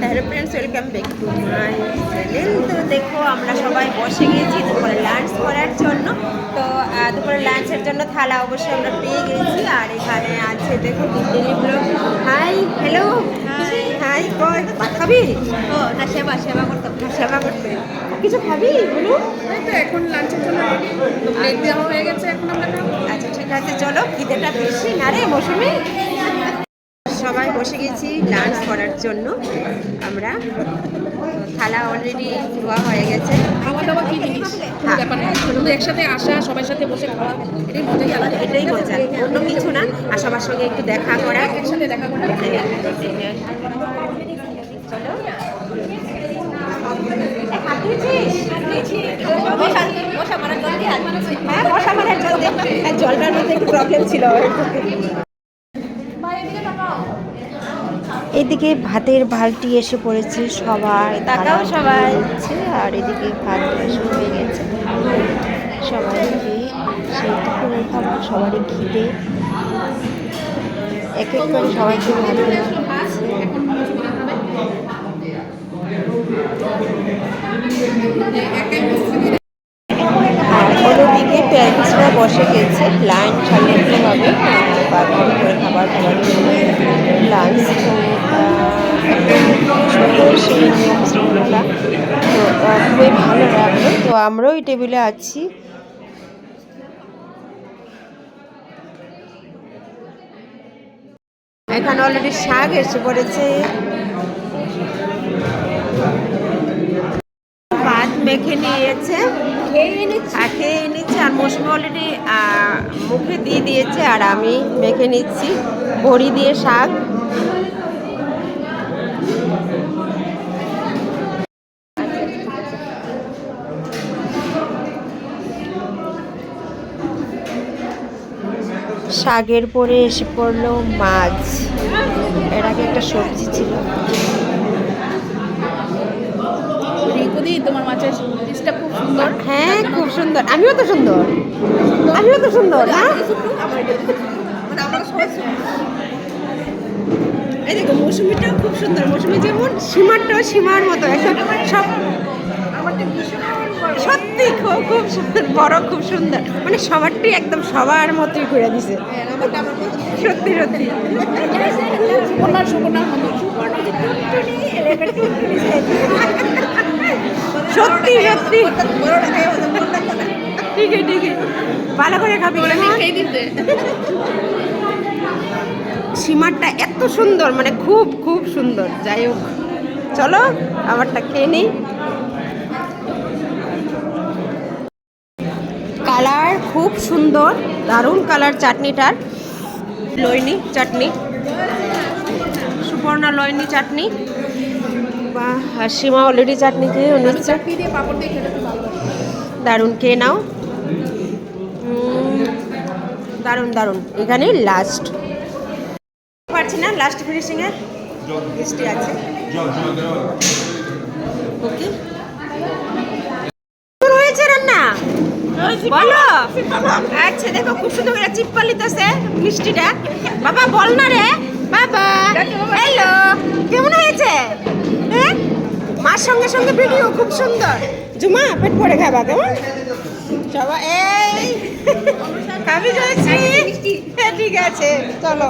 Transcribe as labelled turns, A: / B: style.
A: Hello friends welcome back to my channel তো দেখো আমরা সবাই বসে গেছি দুপুরে লাঞ্চ করার জন্য। তো দুপুরে লাঞ্চের জন্য থালা অবশ্যই আমরা পেয়ে গেছি। আর এখানে আছে দেখো Delhi blog hi hello hi কই ভাত খাবি? ও না সেবা সেবা করতে সেবা করতে কিছু খাবি বলু?
B: তো এখন লাঞ্চের জন্য ব্রেক দেওয়া হয়ে গেছে এখন আমরা
A: আচ্ছা ঠিক আছে চলো খিদেটা বেশি না রে মৌসুমি? বসে গেছি লাঞ্চ করার জন্য। আমরা থালা অলরেডি ধোয়া হয়ে গেছে।
B: খাওয়া দাওয়া কি জিনিস? কোনো
A: হ্যাঁ।
B: শুধু একসাথে আসা সবার সাথে বসে খাওয়া এটাই মজাই আলাদা।
A: এটাই মজা। অন্য কিছু না। আর সবার সঙ্গে একটু দেখা করা।
B: একসাথে দেখা করা।
A: হ্যাঁ। হ্যাঁ, জলটার মধ্যে একটু প্রবলেম ছিল। এদিকে ভাতের বালতি এসে পড়েছে সবার তাকাও সবাই। আর এদিকে ভাত এসে হয়ে গেছে। সবাইকে সেই দুপুরের খাবার সবারই খিদে। এক এক করে সবাইকে ভাত দেওয়া হচ্ছে। অন্যদিকে প্যারেন্টসরা বসে গেছে, লাইন সারিবদ্ধভাবে বাথরুম করে খাবার খাবার লাঞ্চ তো খুবই ভালো লাগল। তো আমরাও এই টেবিলে আছি। এখানে অলরেডি শাক এসে পড়েছে। ভাত মেখে নিয়েছে। খেয়ে নিচ্ছে মৌসুমি অলরেডি মুখে দিয়ে দিয়েছে আর আমি মেখে নিচ্ছি। বড়ি দিয়ে শাক। শাকের পরে এসে পড়ল মাছ। এর আগে একটা সবজি ছিল।
B: তোমার মাছের খুব সুন্দর
A: হ্যাঁ খুব সুন্দর আমিও তো সুন্দর আমিও তো সুন্দর হ্যাঁ
B: মানে
A: এই দেখো মৌসুমিটাও খুব সুন্দর মৌসুমি যেমন সীমাটাও সীমার মতো একদম সব। সত্যি খুব খুব সুন্দর বড় খুব সুন্দর মানে সবারটি একদম সবার মতোই ঘুরে দিছে
B: হ্যাঁ।
A: সত্যি সত্যি
B: সুপর্ণার মতো
A: সত্যি সত্যি। ঠিক ঠিক ভালো করে খাবি হ্যাঁ? সীমারটা এত সুন্দর মানে খুব খুব সুন্দর। যাই হোক চলো আমারটা খেয়ে নিই। কালার খুব সুন্দর দারুণ কালার চাটনিটার। লইনি চাটনি সুপর্ণা লইনি চাটনি। বা সীমা অলরেডি চাটনি খেয়েও নিচ্ছে। দারুণ খেয়ে নাও। দারুণ দারুণ। এখানে লাস্ট পারছি না লাস্ট ফিনিশিং এ? মিষ্টি আছে। ওকে হয়েছে রান্না? বলো। আচ্ছা দেখো খুব সুন্দর করে মিষ্টিটা। বাবা বল না রে। বাবা। সঙ্গে সঙ্গে ভিডিও, খুব সুন্দর। জুমা, পেট পরে খাবা, কেমন? সবাই, এই খাবি হ্যাঁ ঠিক আছে, চলো।